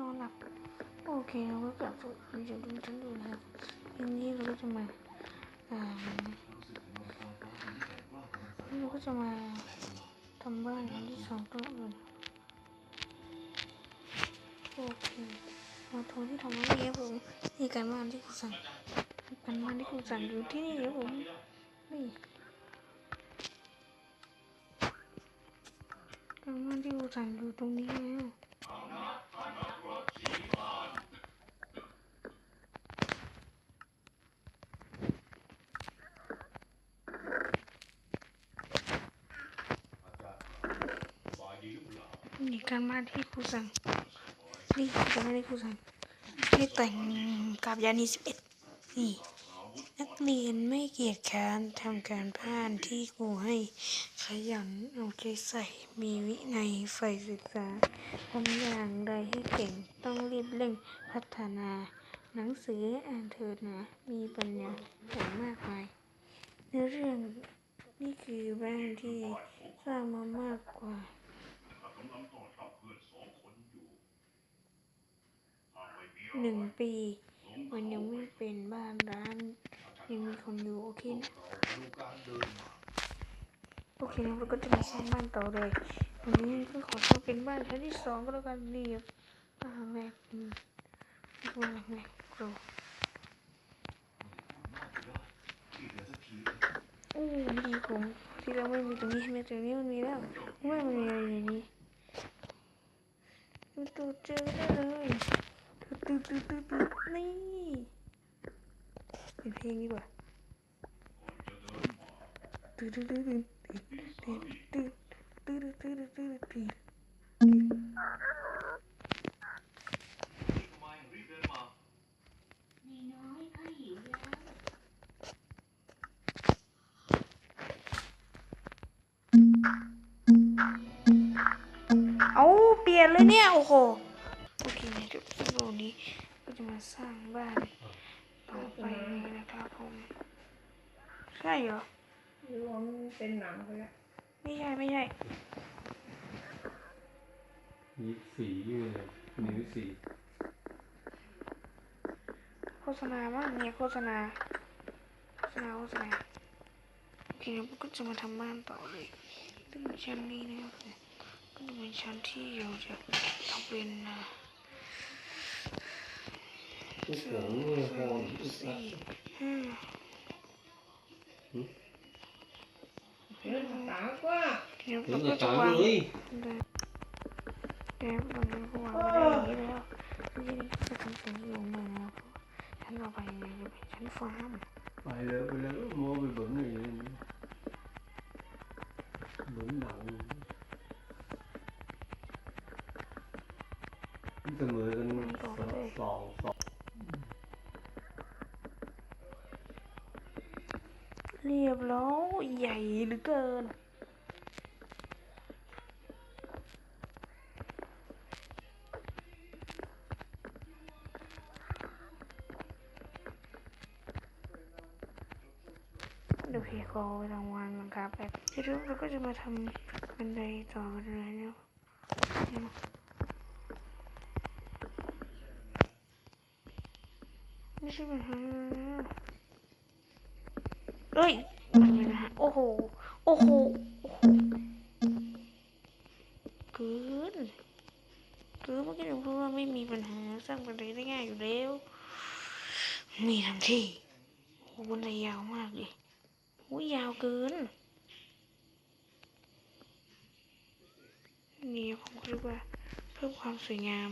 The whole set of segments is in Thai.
นอนหลับ โอเคเราก็กลับสู่มันจะดูฉันดูนะครับทีนี้เราก็จะมาอ่าเราก็จะมาทำบ้านหลังที่สองตัวอื่นโอเคมาโทรที่ทำไว้ครับผมนี่การบ้านที่ครูสั่งการบ้านที่ครูสั่งอยู่ที่นี่ครับผมนี่การบ้านที่ครูสั่งอยู่ตรงนี้แล้ว การบ้านที่ครูสั่งนี่การบ้านที่ครูสั่งให้แต่งกับยานีสิบเอ็ดนี่นักเรียนไม่เกียจค้านทำการบ้านที่ครูให้ขยันเอาใจใส่มีวินัยใฝ่ศึกษาทำอย่างไรให้เก่งต้องรีบเร่งพัฒนา หนังสืออ่านเถิดนะมีปัญญาแต่มากมายเนื้อเรื่องนี่คือบ้านที่สร้างมามากกว่า หนึ่งปี มันยังไม่เป็นบ้านร้านยังมีคนอยู่โอเคนะโอเคนะเราก็จะมาสร้างบ้านต่อเลยวันนี้ก็ขอทำเป็นบ้านชั้นที่สองก็แล้วกันนี่ครับบ้านหลังแรกอืมบ้านหลังแรกโกรโอ้ดีผมที่เราไม่มีตรงนี้ใช่ไหมตรงนี้มันมีแล้วไม่มันมีอะไรอย่างนี้ดูตัวเจอได้เลย ตึ๊ดตึ๊ดตึ๊ดตึ๊ดนี่เป็นเพลงดีกว่าตึ๊ดตึ๊ดตึ๊ดตึ๊ดตึ๊ดตึ๊ดตึ๊ดตึ๊ดตึ๊ดตึ๊ดตึ๊ดเอาเปลี่ยนเลยเนี่ย โอ้โห จุดวิดีโอนี้ก็จะมาสร้างบ้านต่อไปนี้นะครับผมใช่เหรอหรือว่ามันเป็นหนังไปแล้วไม่ใช่ไม่ใช่มีสีอยู่เลยนิ้วสีโฆษณาบ้างเนี่ยโฆษณาโฆษณาโฆษณาโอเคเราก็จะมาทำบ้านต่อเลยซึ่งชั้นนี้นะครับผมก็จะเป็นชั้นที่เราจะทำเป็นอ่าทุกหลังเลยพออีกอะสี่ห้าเห็นตากว่าเดี๋ยวถึเรางก็จะ cái cửa mưa hồn Thế là tá quá Thế là tá rồi Em còn những cô hoàng đấy đâu Tôi chỉ đi cho thằng tỉnh dụng mà Thằng vào bài này thì phải tránh phá mà Bài đó bây giờ mua bị bẩn này Bẩn đầu Tôi mười con sòn sòn เรียบร้อยใหญ่หรือเกิน ดูพีโกรางวัลนะครับแบบที่รู้เราก็จะมาทำบันไดต่อกันเลยเนาะไม่ใช่ปัญหา เอ้ยโอ้โหโอ้โห โอ้โหเกินเกินเมื่อกี้หนูพูดว่าไม่มีปัญหาสร้างบันไดได้ง่ายอยู่แล้วนี่ทำที่โอ้โหบันไดยาวมากเลยโอ้ยยาวเกินนี่ผมคิดว่าเพิ่มความสวยงาม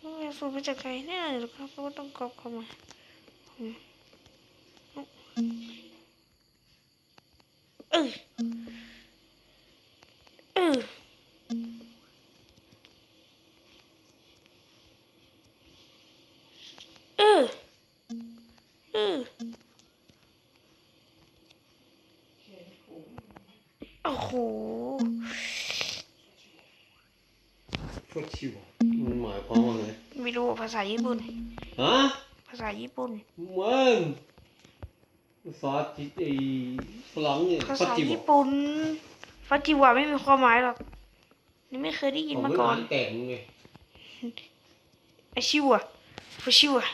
ต้องเอาสูตรมาจากไกลแน่เลยครับเพราะว่าต้องกรอบเข้ามา เออเออเออเออโอ้โหก็ชิวมันหมายความว่าไงไม่รู้ภาษาญี่ปุ่นฮะาษาญี่ปุ่นมันภาษาจิตไอฝรั่งเนี่ยภาปัจษาจิบญี่ปุ่นฟัจิวะไม่มีความหมายหรอก นี่ไม่เคยได้ยินผมมาไม่ก่ออ่านนแต่งไงไอชิวอะฟชิวอะ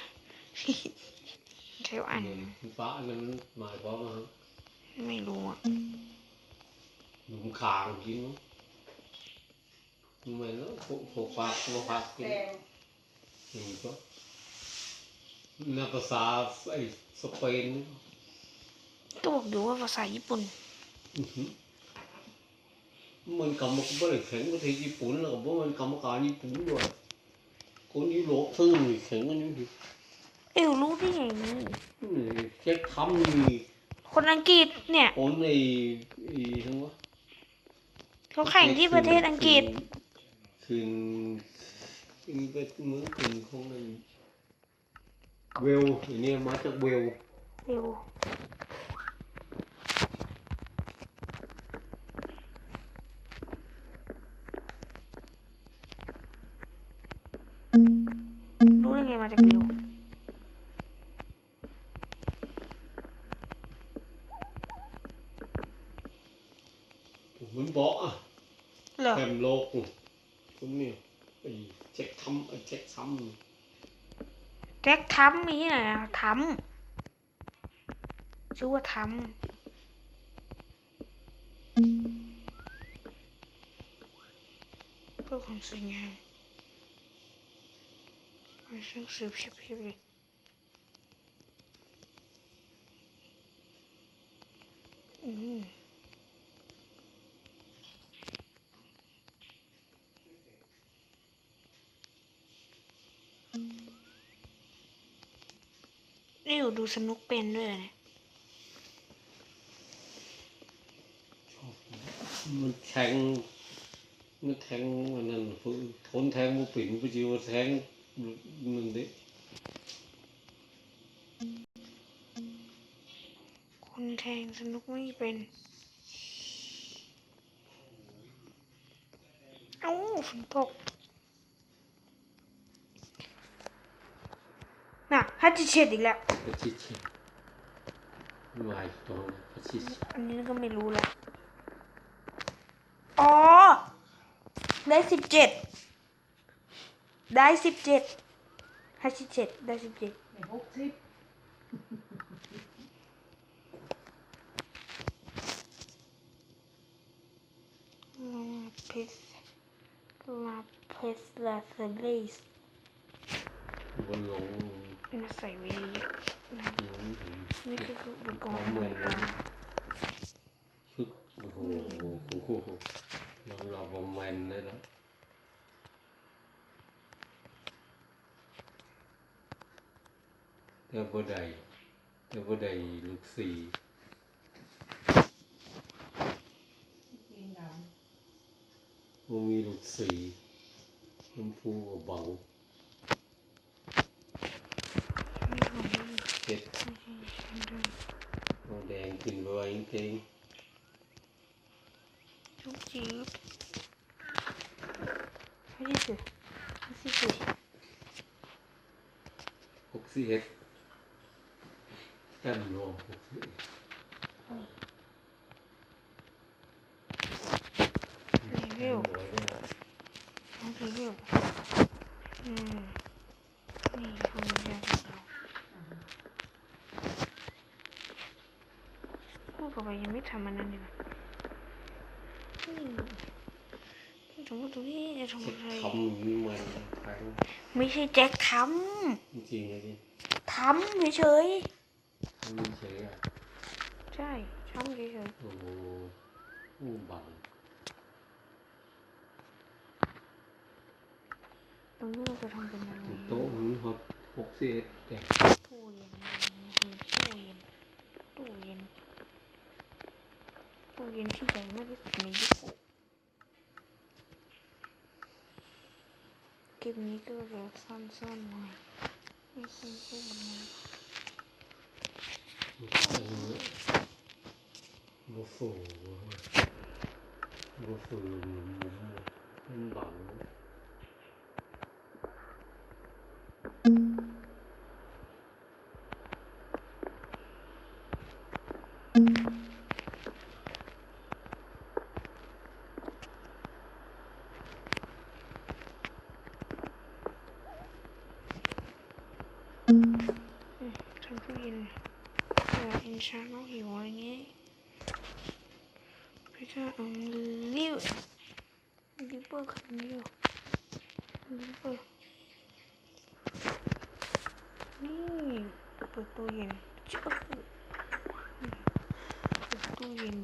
ใช่ว่าอ่านฟ้าอันนั้นหมายความว่าไม่รู้อะหนุ่มขางกินมั้งไม่แล้วพวกพวกฝากพวกฝากกินแต่อย่างนี้ก็ นักภาษาไอ้สเปนก็บอกอยู่ว่าภาษาญี่ปุ่นอื้อหือมันกรรมก็ไม่ได้แข็งประเทศญี่ปุ่นแล้วก็บอกมันกรรมการญี่ปุ่นด้วยคนยุโรปซึ่งนี่แข็งกันอยู่ดิเอวรู้ได้ไงนี่อืมแจ็คทำนี่คนอังกฤษเนี่ยคนไอ้ไอ้ทั้งวะเขาแข่งที่ประเทศอังกฤษคืนคืนเป็นเมืองคืนของนั่น เวลอันนี้มาจากเวลเอวรู้ได้ไงมา แคมโลกคนนี้ไอ้แจ็คทัมมีที่ไหนอะทัมชื่อว่าทัมเพื่อความสวยงามไม่ช่างสืบเพียบเพียบเลยอืม ดูสนุกเป็นด้วยเนี่ยมันแทงมันแทงมันนั่นคือทนแทงบุปิ่นไปจิวแทงมันด็คนแทงสนุกไม่เป็นเอ้าฝนตก น่ะฮัจิเชดอีกแล้วพระชิดวายตรงพระชิดอันนี้ก็ไม่รู้แล้วอ๋อ ได้สิบเจ็ดได้สิบเจ็ดฮัจิเชดได้สิบเจ็ดในหกสิบลาพิสลาพิสลาเซเลสบนหลงมา ป็นสายวีนี่คืออุปกรณ์ต่างโอ้โหน้องหลอกผมแมนเลยนะเทวดาเทวดาลูกสี่มันมีลูกสี่มันฟูกัเบา เจ็ดเอาแดงกินไว้จริงทุกจีบไม่ได้สิไม่ได้สิหกสิบเอ็ดกันโลหกสิบเอ็ดรีวิวร้อยได้น้องรีวิวอืมนี่ห้องเรียนของเราพูดกับไป ยังไม่ทำมันนั่นเลยนี่สมมติตรงนี้จะทำเจ็ดอะไรคำมีมันทางไม่ใช่แจ็คทจริงๆเลยดิำทำเฉยทำไม่เฉยอะๆใช่ทำเฉยโอ้โหอู้บังๆตรงนี้เราจะทำเป็นอะไรโต๊ะมันหกหกสิบเอ็ดแต่ตู้เย็นตู้เย็นตู้เย็น ตู้เย็นที่ใหญ่มากที่สุดในญี่ channel he won it because I'm live liver không nhiều liver นี่เปิดตู้เย็นเปิดตู้เย็น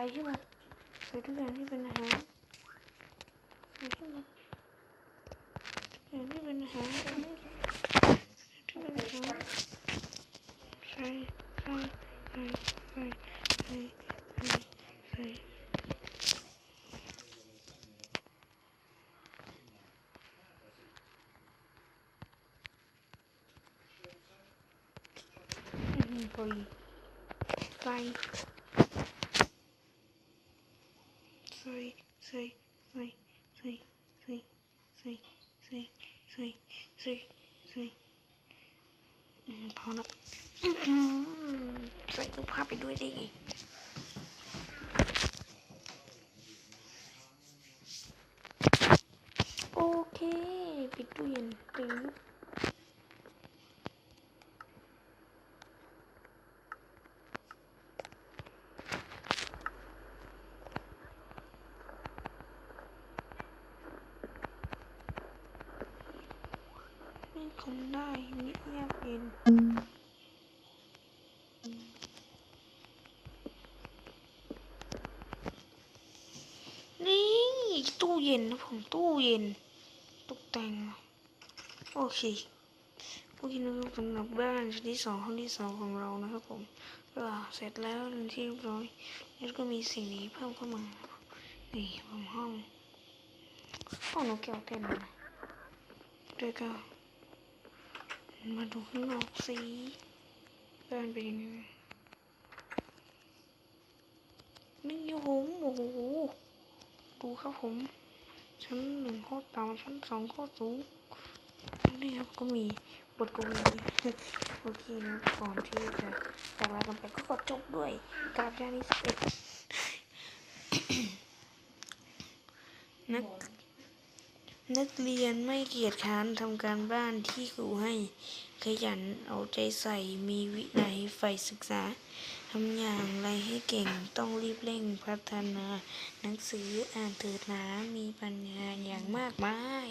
đây hết rồi rồi chúng ta đi bên hãng rồi chúng ta rồi đi bên hãng chúng ta đi bên hãng rồi rồi rồi. Rồi rồi rồi rồi Bye. ส่ใส่ใส่ใส่ใส่ใส่ใส่ใส่ใส่ใส่อืมพอแล้วใส่รูปภาพไปด้วยได้ไง โอเค ปิดตู้เย็นตึง คงได้เงียบเงียบเย็นนี่ตู้เย็นนะผมตู้เย็นตกแต่ง โอเคโอเคนะครับสำหรับบ้านชั้นที่สองห้องที่สองของเรานะครับผมก็เสร็จแล้วเป็นที่เรียบร้อย แล้วก็มีสิ่งนี้เพิ่มเข้ามานี่ผมห้องห้องนกแก้วเต้นนะด้วยก็ มาดูข้างนอกสิบ้านเป็นยังไงนี่ผมโอ้โหดูครับผม ชั้นหนึ่งโคตรต่ำชั้นสองโคตรสูง นี่ครับก็มีบทกวีโอเคนะก่อนที่จะจากลากันไปก็ขอจบด้วยกราบยานิสเอ็ดนัก นักเรียนไม่เกียจค้านทำการบ้านที่ครูให้ ขยันเอาใจใส่มีวินัยใฝ่ศึกษาทำอย่างไรให้เก่งต้องรีบเร่งพัฒนา หนังสืออ่านเถิดหนามีปัญญาอย่างมากมาย